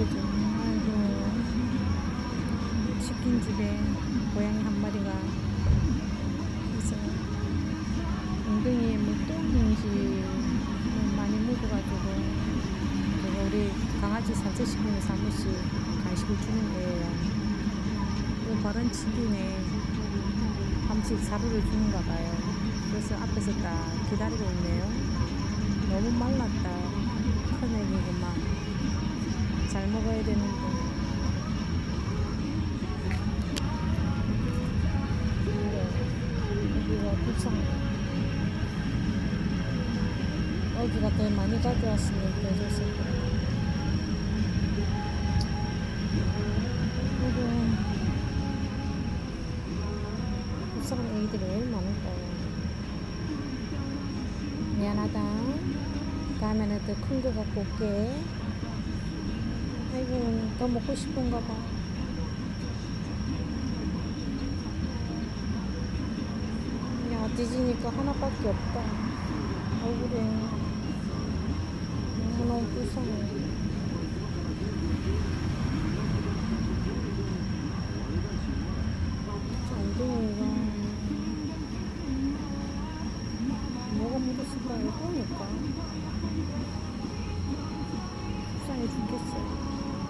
그죠? 아이고. 치킨집에 고양이 한 마리가 있어 엉덩이에 뭐 똥인지 많이 묻어가지고 제가 우리 강아지 산책시키면서 한 번씩 간식을 주는 거예요. 그 바른 한 번씩 사료를 주는가 봐요. 그래서 앞에서 딱 기다리고 있네요. 너무 말랐다. 잘 먹어야 되는데. 여기가 불쌍해. 여기가 더 많이 가져왔으면 거야. 아이고. 불쌍한 애기들이 왜 많을까요? 미안하다. 다음에는 더 큰 거 갖고 올게. 아이고, 더 먹고 싶은가 봐. 야, 뒤지니까 하나밖에 없다. 얼굴에 너무너무 불쌍해. 뭐가? 똥일까? 불쌍해 죽겠어요.